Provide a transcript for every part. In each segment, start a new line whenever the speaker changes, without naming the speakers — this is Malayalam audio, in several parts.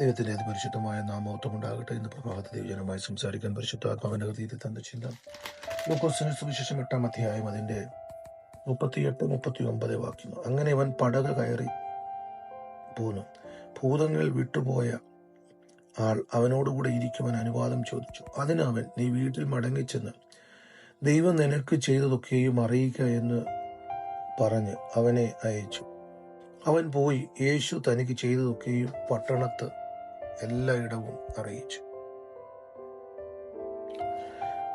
ദൈവത്തിന്റെ അതിപരിശുദ്ധമായ നാമോത്വം ഉണ്ടാകട്ടെ ഇന്ന് പ്രഭാത ദൈവജനമായി സംസാരിക്കാൻ പരിശുദ്ധ ആത്മാവിന്റെ ഹൃദയത്തിൽ തന്ന ചിന്ത. ലൂക്കോസിന് സുവിശേഷം എട്ടാം അധ്യായം അതിന്റെ മുപ്പത്തിയെട്ട് മുപ്പത്തി ഒമ്പത് വാക്യങ്ങൾ. അങ്ങനെ അവൻ പടക കയറി പോന്നു. ഭൂതങ്ങളിൽ വിട്ടുപോയ ആൾ അവനോടുകൂടെ ഇരിക്കുവാൻ അനുവാദം ചോദിച്ചു. അതിനവൻ നീ വീട്ടിൽ മടങ്ങിച്ചെന്ന് ദൈവം നിനക്ക് ചെയ്തതൊക്കെയും അറിയിക്കുക എന്ന് പറഞ്ഞ് അവനെ അയച്ചു. അവൻ പോയി യേശു തനിക്ക് ചെയ്തതൊക്കെയും പട്ടണത്ത് എല്ലായിടവും അറിയിച്ചു.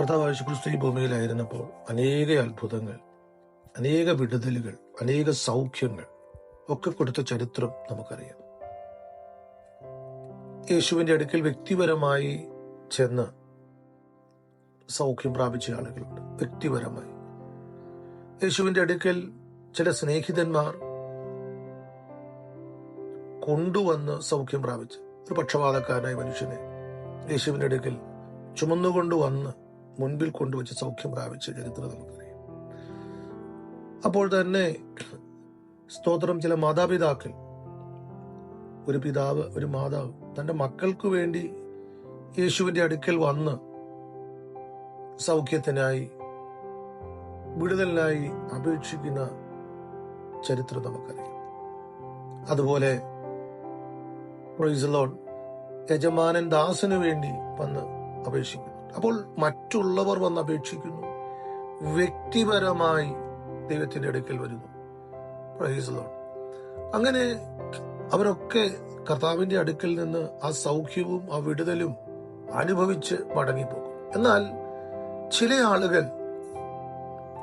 കർത്താവ് യേശുക്രിസ്തു ഈ ഭൂമിയിലായിരുന്നപ്പോൾ അനേക അത്ഭുതങ്ങൾ അനേക വിടുതലുകൾ അനേക സൗഖ്യങ്ങൾ ഒക്കെ കൊടുത്ത ചരിത്രം നമുക്കറിയാം. യേശുവിന്റെ അടുക്കൽ വ്യക്തിപരമായി ചെന്ന് സൗഖ്യം പ്രാപിച്ച ആളുകളുണ്ട്. വ്യക്തിപരമായി. യേശുവിന്റെ അടുക്കൽ ചില സ്നേഹിതന്മാർ കൊണ്ടുവന്ന് സൗഖ്യം പ്രാപിച്ചു ഒരു പക്ഷപാതക്കാരനായ മനുഷ്യനെ യേശുവിന്റെ അടുക്കൽ ചുമന്നുകൊണ്ട് വന്ന് മുൻപിൽ കൊണ്ടുവച്ച് സൗഖ്യം പ്രാപിച്ച ചരിത്രം നമുക്കറിയാം. അപ്പോൾ തന്നെ സ്തോത്രം ചില മാതാപിതാക്കൾ. ഒരു പിതാവ് ഒരു മാതാവ് തന്റെ മക്കൾക്ക് വേണ്ടി യേശുവിന്റെ അടുക്കൽ വന്ന് സൗഖ്യത്തിനായി വിടുതലിനായി അപേക്ഷിക്കുന്ന ചരിത്രം നമുക്കറിയാം. അതുപോലെ പ്രൈസ് ലോഡ് യജമാനൻ ദാസന് വേണ്ടി വന്ന് അപേക്ഷിക്കുന്നു. അപ്പോൾ മറ്റുള്ളവർ വന്ന് അപേക്ഷിക്കുന്നു. വ്യക്തിപരമായി ദൈവത്തിന്റെ അടുക്കൽ വരുന്നു. പ്രൈസ് ലോഡ് അങ്ങനെ അവരൊക്കെ കർത്താവിന്റെ അടുക്കൽ നിന്ന് ആ സൗഖ്യവും ആ വിടുതലും അനുഭവിച്ച് മടങ്ങിപ്പോകും. എന്നാൽ ചില ആളുകൾ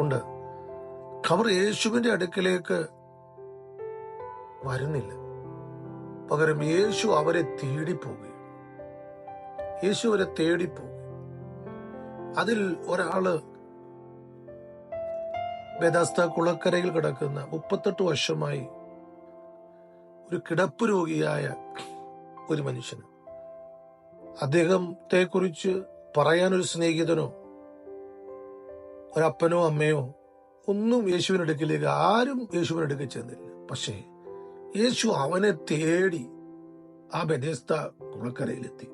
ഉണ്ട്. അവർ യേശുവിന്റെ അടുക്കലേക്ക് വരുന്നില്ല. പകരം യേശു അവരെ തേടിപ്പോകുകയും. യേശു അവരെ തേടിപ്പോകും അതിൽ ഒരാൾ ബേദാസ്ത കുളക്കരയിൽ കിടക്കുന്ന മുപ്പത്തെട്ട് വർഷമായി ഒരു കിടപ്പ് രോഗിയായ ഒരു മനുഷ്യന്. അദ്ദേഹത്തെ കുറിച്ച് പറയാൻ ഒരു സ്നേഹിതനോ ഒരപ്പനോ അമ്മയോ ഒന്നും യേശുവിനടുക്കിലേക്ക് ആരും യേശുവിന്റെ അടുക്കൽ ചെന്നില്ല. പക്ഷേ യേശു അവനെ തേടി ആ ബെദേസ്ത കുളക്കരയിലെത്തി.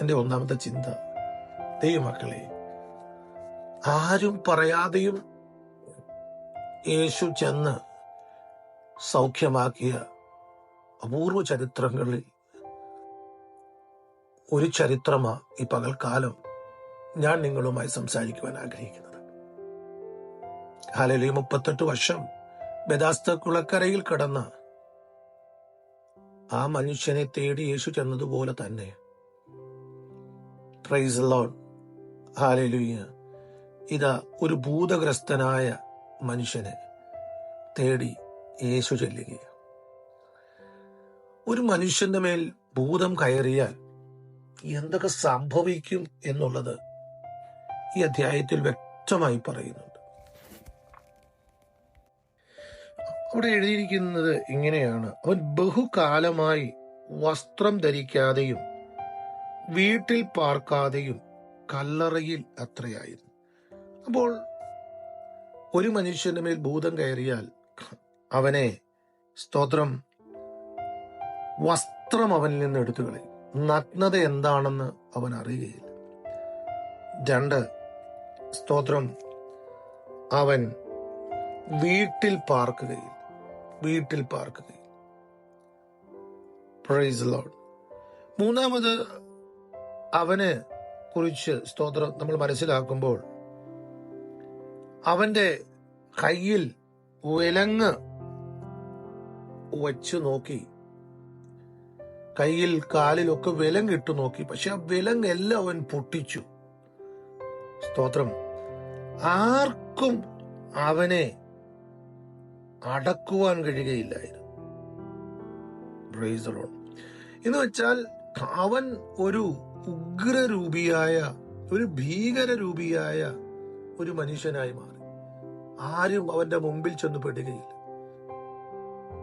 എന്റെ ഒന്നാമത്തെ ചിന്ത ദൈവമക്കളെ ആരും പറയാതെയും യേശു ചെന്ന് സൗഖ്യമാക്കിയ അപൂർവ ചരിത്രങ്ങളിൽ ഒരു ചരിത്രമാ ഈ പകൽക്കാലം ഞാൻ നിങ്ങളുമായി സംസാരിക്കുവാൻ ആഗ്രഹിക്കുന്നത് ഹാലലി മുപ്പത്തെട്ട് വർഷം ബദാസ്ത കുളക്കരയിൽ കിടന്ന ആ മനുഷ്യനെ തേടി യേശു ചെന്നതുപോലെ തന്നെ. പ്രൈസ് ലോഡ് ഹാലലുയ്യ ഇതാ ഒരു ഭൂതഗ്രസ്തനായ മനുഷ്യനെ തേടി യേശു ചെല്ലുക ഒരു മനുഷ്യന്റെ മേൽ ഭൂതം കയറിയാൽ എന്തൊക്കെ സംഭവിക്കും എന്നുള്ളത് ഈ അധ്യായത്തിൽ വ്യക്തമായി പറയുന്നുണ്ട് അവിടെ എഴുതിയിരിക്കുന്നത് ഇങ്ങനെയാണ്. അവൻ ബഹുകാലമായി വസ്ത്രം ധരിക്കാതെയും വീട്ടിൽ പാർക്കാതെയും കല്ലറയിൽ അത്രയായിരുന്നു. അപ്പോൾ ഒരു മനുഷ്യന്റെ മേൽ ഭൂതം കയറിയാൽ അവനെ സ്തോത്രം വസ്ത്രം അവനിൽ നിന്ന് എടുത്തു കളയും. നഗ്നത എന്താണെന്ന് അവൻ അറിയുകയില്ല. രണ്ട് സ്തോത്രം അവൻ വീട്ടിൽ പാർക്കുകയില്ല. വീട്ടിൽ പാർക്ക് പ്രൈസ് മൂന്നാമത് അവനെ കുറിച്ച് സ്തോത്രം നമ്മൾ മനസ്സിലാക്കുമ്പോൾ അവന്റെ കയ്യിൽ വിലങ്ങ് വച്ചു നോക്കി. കയ്യിൽ കാലിലൊക്കെ വിലങ്ങിട്ട് നോക്കി. പക്ഷെ ആ വിലങ്ങെല്ലാം അവൻ പൊട്ടിച്ചു. സ്തോത്രം. ആർക്കും അവനെ അടക്കുവാൻ കഴിയുകയില്ലായിരുന്നു. എന്ന് വെച്ചാൽ അവൻ ഒരു ഉഗ്രരൂപിയായ ഒരു ഭീകരരൂപിയായ ഒരു മനുഷ്യനായി മാറി. ആരും അവന്റെ മുമ്പിൽ ചെന്ന് പെടുകയില്ല.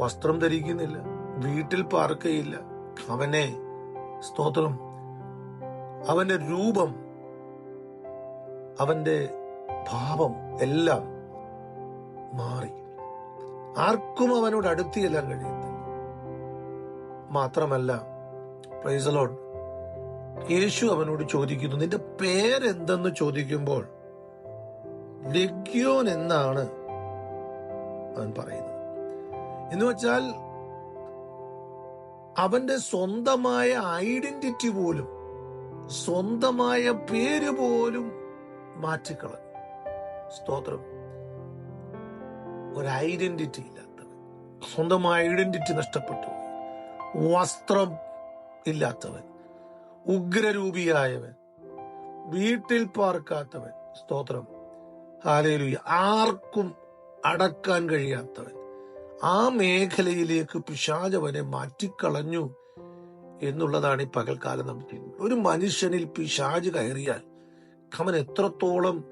വസ്ത്രം ധരിക്കുന്നില്ല വീട്ടിൽ പാർക്കുകയില്ല അവനെ സ്തോത്രം അവന്റെ രൂപം അവന്റെ ഭാവം എല്ലാം മാറി. ആർക്കും അവനോട് അടുത്ത് ചെല്ലാൻ കഴിയത്തില്ല. മാത്രമല്ല പ്രൈസലോൺ യേശു അവനോട് ചോദിക്കുന്നു നിന്റെ പേരെന്തെന്ന് ചോദിക്കുമ്പോൾ ലഗ്യോൻ എന്നാണ് അവൻ പറയുന്നത്. എന്ന് വെച്ചാൽ അവന്റെ സ്വന്തമായ ഐഡന്റിറ്റി പോലും സ്വന്തമായ പേര് പോലും മാറ്റിക്കളഞ്ഞു. സ്തോത്രം. ഒരു ഐഡന്റിറ്റി ഇല്ലാത്തവൻ സ്വന്തമായ ഐഡന്റിറ്റി നഷ്ടപ്പെട്ടു. വസ്ത്രം ഇല്ലാത്തവൻ. ഉഗ്രരൂപിയായവൻ. വീട്ടിൽ പാർക്കാത്തവൻ. സ്തോത്രം. ഹാലേലുയ. ആർക്കും അടക്കാൻ കഴിയാത്തവൻ. ആ മേഖലയിലേക്ക് പിശാചവനെ മാറ്റിക്കളഞ്ഞു എന്നുള്ളതാണ് ഈ പകൽക്കാലം നമ്മൾ ചെയ്യുന്നത്. ഒരു മനുഷ്യനിൽ പിശാജ് കയറിയാൽ അവൻ എത്രത്തോളം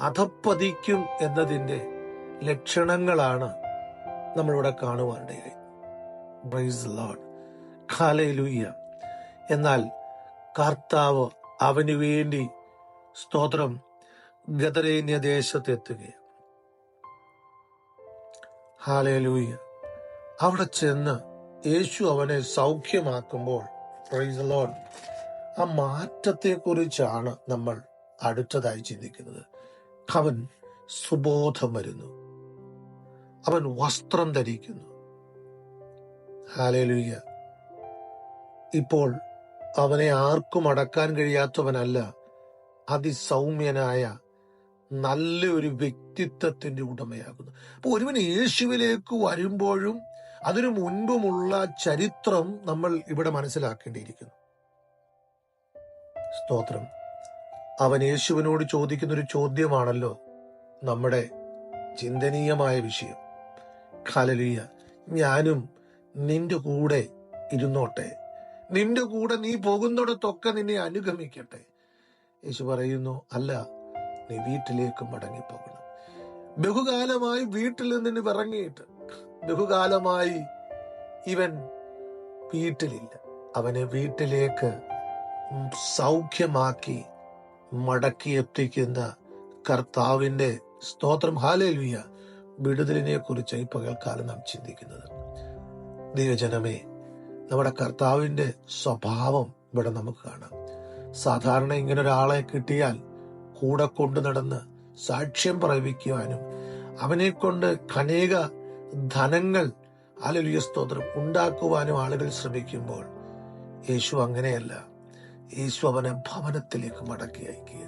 അധപ്പതിക്കും എന്നതിന്റെ ലക്ഷണങ്ങളാണ് നമ്മളിവിടെ കാണുവാനിടയായി. പ്രൈസ് ലോഡ് ഖാലയിലൂയ്യ എന്നാൽ കർത്താവ് അവന് വേണ്ടി സ്തോത്രം ഗദരേന്യ ദേശത്തെത്തുകയാണ്. ഹാലയിലൂയ്യ അവിടെ ചെന്ന് യേശു അവനെ സൗഖ്യമാക്കുമ്പോൾ പ്രൈസ് ലോഡ് ആ മാറ്റത്തെക്കുറിച്ചാണ് നമ്മൾ അടുത്തതായി ചിന്തിക്കുന്നത്. അവൻ സുബോധം വരുന്നു. അവൻ വസ്ത്രം ധരിക്കുന്നു. ഹാലേലുയ്യ ഇപ്പോൾ അവനെ ആർക്കും അടക്കാൻ കഴിയാത്തവനല്ല അതിസൗമ്യനായ നല്ല ഒരു വ്യക്തിത്വത്തിന്റെ ഉടമയാകുന്നു. അപ്പൊ ഒരുവൻ യേശുവിലേക്ക് വരുമ്പോഴും അതിനു മുൻപുമുള്ള ചരിത്രം നമ്മൾ ഇവിടെ മനസ്സിലാക്കേണ്ടിയിരിക്കുന്നു. സ്തോത്രം. അവൻ യേശുവിനോട് ചോദിക്കുന്ന ഒരു ചോദ്യമാണല്ലോ നമ്മുടെ ചിന്തനീയമായ വിഷയം. ഖാലലിയ ഞാനും നിന്റെ കൂടെ ഇരുന്നോട്ടെ. നിന്റെ കൂടെ നീ പോകുന്നിടത്തൊക്കെ നിന്നെ അനുഗമിക്കട്ടെ. യേശു പറയുന്നു അല്ല നീ വീട്ടിലേക്ക് മടങ്ങിപ്പോകണം. ബഹുകാലമായി വീട്ടിൽ നിന്ന് ഇറങ്ങിയിട്ട് ബഹുകാലമായി ഇവൻ വീട്ടിലില്ല. അവനെ വീട്ടിലേക്ക് സൗഖ്യമാക്കി മടക്കി എത്തിക്കുന്ന കർത്താവിന്റെ സ്തോത്രം. ഹാലേലുയ വിടുതലിനെ കുറിച്ച് ഈ പകൽക്കാലം നാം ചിന്തിക്കുന്നത്. ദൈവജനമേ നമ്മുടെ കർത്താവിന്റെ സ്വഭാവം ഇവിടെ നമുക്ക് കാണാം. സാധാരണ ഇങ്ങനെ ഒരാളെ കിട്ടിയാൽ കൂടെ കൊണ്ടു നടന്ന് സാക്ഷ്യം പ്രവിക്കുവാനും അവനെ കൊണ്ട് അനേക ധനങ്ങൾ അലലിയ സ്തോത്രം ഉണ്ടാക്കുവാനും ആളുകൾ ശ്രമിക്കുമ്പോൾ യേശു അങ്ങനെയല്ല. യേശു അവനെ ഭവനത്തിലേക്ക് മടക്കി അയക്കുക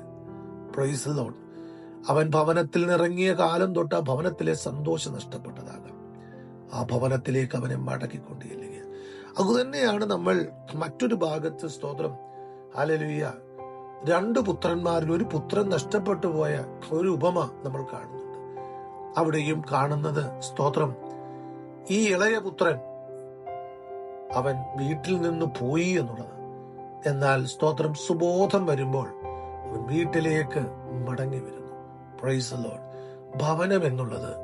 പ്രൈസ് ലോഡ് അവൻ ഭവനത്തിൽ നിറങ്ങിയ കാലം തൊട്ട് ആ ഭവനത്തിലെ സന്തോഷം നഷ്ടപ്പെട്ടതാകാം. ആ ഭവനത്തിലേക്ക് അവനെ മടക്കിക്കൊണ്ടിരിക്കുക അതുതന്നെയാണ് നമ്മൾ മറ്റൊരു ഭാഗത്ത് സ്തോത്രം. ആലലുയ്യ രണ്ട് പുത്രന്മാരിൽ ഒരു പുത്രൻ നഷ്ടപ്പെട്ടു പോയ ഒരു ഉപമ നമ്മൾ കാണുന്നുണ്ട്. അവിടെയും കാണുന്നത് സ്തോത്രം. ഈ ഇളയ പുത്രൻ അവൻ വീട്ടിൽ നിന്ന് പോയി എന്നുള്ളത്. എന്നാൽ സ്തോത്രം സുബോധം വരുമ്പോൾ അവൻ വീട്ടിലേക്ക് മടങ്ങി വരുന്നു പ്രൈസ് ലോഡ് ഭവനം എന്നുള്ളത്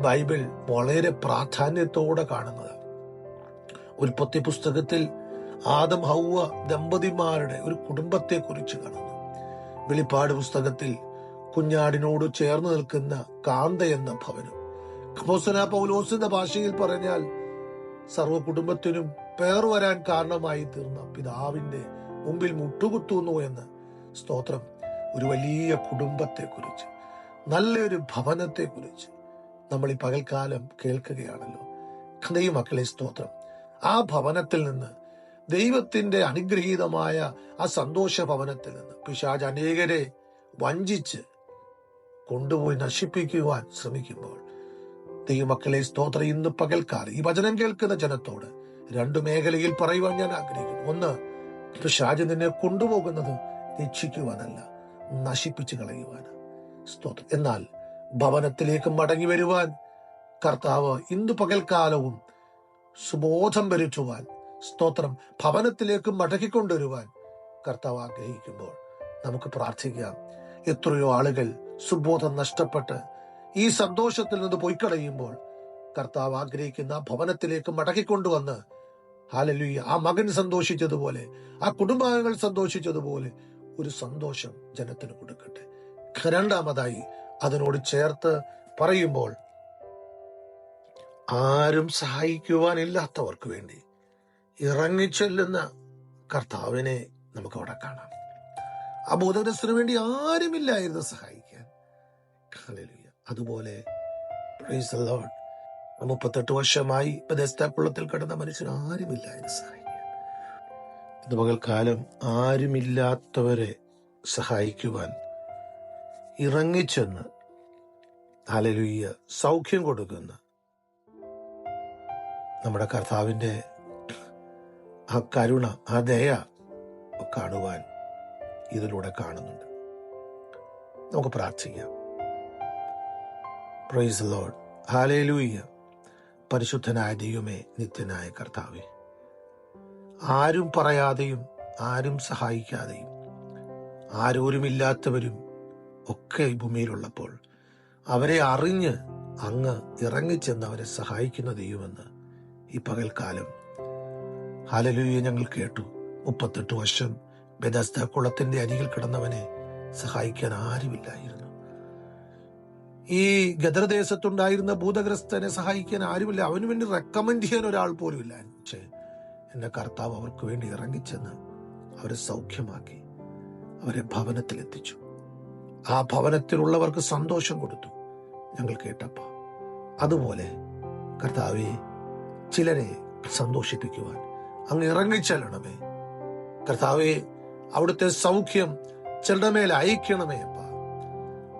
ബൈബിൾ വളരെ പ്രാധാന്യത്തോടെ കാണുന്നത്. ഉൽപ്പത്തി പുസ്തകത്തിൽ ആദം ഹൗവ ദമ്പതിമാരുടെ ഒരു കുടുംബത്തെ കുറിച്ച് കാണുന്നു. വെളിപ്പാട് പുസ്തകത്തിൽ കുഞ്ഞാടിനോട് ചേർന്ന് നിൽക്കുന്ന കാന്ത എന്ന ഭവനം. ഖമോസന പൗലോസിന്റെ ഭാഷയിൽ പറഞ്ഞാൽ സർവ കുടുംബത്തിനും പേർ വരാൻ കാരണമായി തീർന്ന പിതാവിന്റെ മുമ്പിൽ മുട്ടുകുത്തുന്നു എന്ന് സ്തോത്രം. ഒരു വലിയ കുടുംബത്തെ കുറിച്ച് നല്ലൊരു ഭവനത്തെ കുറിച്ച് നമ്മൾ ഈ പകൽക്കാലം കേൾക്കുകയാണല്ലോ. കഥയും മക്കളെ സ്തോത്രം. ആ ഭവനത്തിൽ നിന്ന് ദൈവത്തിന്റെ അനുഗ്രഹീതമായ ആ സന്തോഷ ഭവനത്തിൽ നിന്ന് പിശാജ് അനേകരെ വഞ്ചിച്ച് കൊണ്ടുപോയി നശിപ്പിക്കുവാൻ ശ്രമിക്കുമ്പോൾ ദൈവമക്കളെ സ്തോത്രം. ഇന്ന് പകൽക്കാലം ഈ വചനം കേൾക്കുന്ന ജനത്തോട് രണ്ടു മേഖലയിൽ പറയുവാൻ ഞാൻ ആഗ്രഹിക്കുന്നു. ഒന്ന് പിശാജ് നിന്നെ കൊണ്ടുപോകുന്നത് രക്ഷിക്കുവാനല്ല നശിപ്പിച്ചു കളയുവാന് സ്തോത്രം. എന്നാൽ ഭവനത്തിലേക്ക് മടങ്ങി വരുവാൻ കർത്താവ് ഇന്ന് പകൽക്കാലവും സുബോധം വരുത്തുവാൻ സ്തോത്രം ഭവനത്തിലേക്ക് മടക്കിക്കൊണ്ടുവരുവാൻ കർത്താവ് ആഗ്രഹിക്കുമ്പോൾ നമുക്ക് പ്രാർത്ഥിക്കാം. എത്രയോ ആളുകൾ സുബോധം നഷ്ടപ്പെട്ട് ഈ സന്തോഷത്തിൽ നിന്ന് പൊയ്ക്കളയുമ്പോൾ കർത്താവ് ആഗ്രഹിക്കുന്ന ഭവനത്തിലേക്ക് മടക്കിക്കൊണ്ടുവന്ന് ഹാലലുയ്യ ആ മകൻ സന്തോഷിച്ചതുപോലെ ആ കുടുംബാംഗങ്ങൾ സന്തോഷിച്ചതുപോലെ ഒരു സന്തോഷം ജനത്തിന് കൊടുക്കട്ടെ. രണ്ടാമതായി അതിനോട് ചേർത്ത് പറയുമ്പോൾ ആരും സഹായിക്കുവാനില്ലാത്തവർക്ക് വേണ്ടി ഇറങ്ങിച്ചെല്ലുന്ന കർത്താവിനെ നമുക്ക് അവിടെ കാണാം. ആ ബോധഗ്രസ്തന് വേണ്ടി ആരുമില്ലായിരുന്നു സഹായിക്കാൻ. ഹല്ലേലൂയ. അതുപോലെ മുപ്പത്തെട്ട് വർഷമായി ബദസ്താക്കുളത്തിൽ കിടന്ന മനുഷ്യൻ ആരുമില്ലായിരുന്നു സഹായിക്കാൻ. ഇന്ന് പകൽക്കാലം ആരുമില്ലാത്തവരെ സഹായിക്കുവാൻ ഇറങ്ങിച്ചെന്ന്. ഹലലുയ്യ സൗഖ്യം കൊടുക്കുന്ന. നമ്മുടെ കർത്താവിന്റെ ആ കരുണ ആ ദയ കാണുവാൻ ഇതിലൂടെ കാണുന്നുണ്ട്. നമുക്ക് പ്രാർത്ഥിക്കാം. പ്രൈസ് ലോഡ് ഹാലേലൂയ്യ പരിശുദ്ധനായ ദൈവമേ നിത്യനായ കർത്താവേ. ആരും പറയാതെയും ആരും സഹായിക്കാതെയും ആരോരുമില്ലാത്തവരും ഒക്കെ ഈ ഭൂമിയിലുള്ളപ്പോൾ അവരെ അറിഞ്ഞ് അങ്ങ് ഇറങ്ങിച്ചെന്ന് അവരെ സഹായിക്കുന്ന ദൈവമെന്ന് ഈ പകൽക്കാലം. ഹാലലൂയ ഞങ്ങൾ കേട്ടു. മുപ്പത്തെട്ട് വർഷം ബെദസ്ത കുളത്തിന്റെ അരികിൽ കിടന്നവനെ സഹായിക്കാൻ ആരുമില്ലായിരുന്നു. ഈ ഗദർദേശത്തുണ്ടായിരുന്ന ഭൂതഗ്രസ്തനെ സഹായിക്കാൻ ആരുമില്ല. അവന് വേണ്ടി റെക്കമെൻഡ് ചെയ്യാൻ ഒരാൾ പോലും ഇല്ല. പക്ഷേ എന്റെ കർത്താവ് അവർക്ക് വേണ്ടി ഇറങ്ങിച്ചെന്ന് അവരെ സൗഖ്യമാക്കി അവരെ ഭവനത്തിലെത്തിച്ചു. ആ ഭവനത്തിലുള്ളവർക്ക് സന്തോഷം കൊടുത്തു. ഞങ്ങൾ കേട്ടപ്പോൾ അതുപോലെ കർത്താവെ ചിലരെ സന്തോഷിപ്പിക്കുവാൻ അങ്ങ് ഇറങ്ങിച്ചെല്ലണമേ. കർത്താവെ അവിടുത്തെ സൗഖ്യം ചിലരുടെ മേൽ അയക്കണമേ അപ്പ.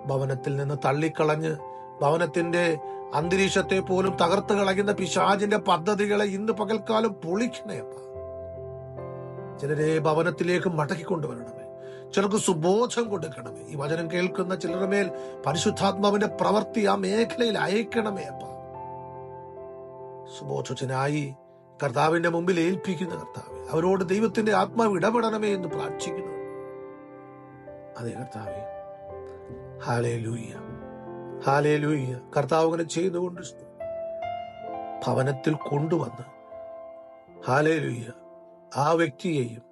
ഭവനത്തിൽ നിന്ന് തള്ളിക്കളഞ്ഞ് ഭവനത്തിന്റെ അന്തരീക്ഷത്തെ പോലും തകർത്ത് കളയുന്ന പിശാചിന്റെ പദ്ധതികളെ ഇന്ന് പകൽക്കാലം പൊളിക്കണേ അപ്പ. ചിലരെ ഭവനത്തിലേക്ക് മടക്കിക്കൊണ്ടുവരണമേ. ചിലർക്ക് സുബോധം കൊടുക്കണമേ. ഈ വചനം കേൾക്കുന്ന ചിലരുടെ മേൽ പരിശുദ്ധാത്മാവിന്റെ പ്രവൃത്തി ആ മേഖലയിൽ അയക്കണമേ അപ്പ. സുബോധത്തിനായി കർത്താവിന്റെ മുമ്പിൽ ഏൽപ്പിക്കുന്ന കർത്താവ് അവരോട് ദൈവത്തിന്റെ ആത്മാവ് ഇടപെടണമേ എന്ന് പ്രാർത്ഥിക്കുന്നു. അതെ കർത്താവെ. ഹാലേ ലൂയ്യ ഹാലേ ലൂയ്യ കർത്താവ് അങ്ങനെ ചെയ്തുകൊണ്ട് ഭവനത്തിൽ കൊണ്ടുവന്ന് ഹാലേ ലൂയ്യ ആ വ്യക്തിയെയും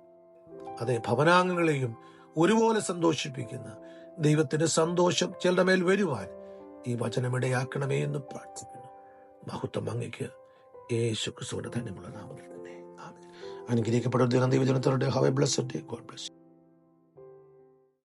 അതെ ഭവനാംഗങ്ങളെയും ഒരുപോലെ സന്തോഷിപ്പിക്കുന്ന. ദൈവത്തിന്റെ സന്തോഷം ചിലരുടെ മേൽ വരുവാൻ ഈ വചനം ഇടയാക്കണമേ എന്ന് പ്രാർത്ഥിക്കുന്നു. മഹത്വം അങ്ങയ്ക്ക് യേശു ക്രിസ്തുവിന്റെ ധന്യമുള്ള നാമത്തിൽ തന്നെ. ആമേൻ. അനുഗ്രഹിക്കപ്പെടുന്ന ദൈവജനത്തോടെ. ഹവ ബ്ലസ് ഗോഡ് ബ്ലസ്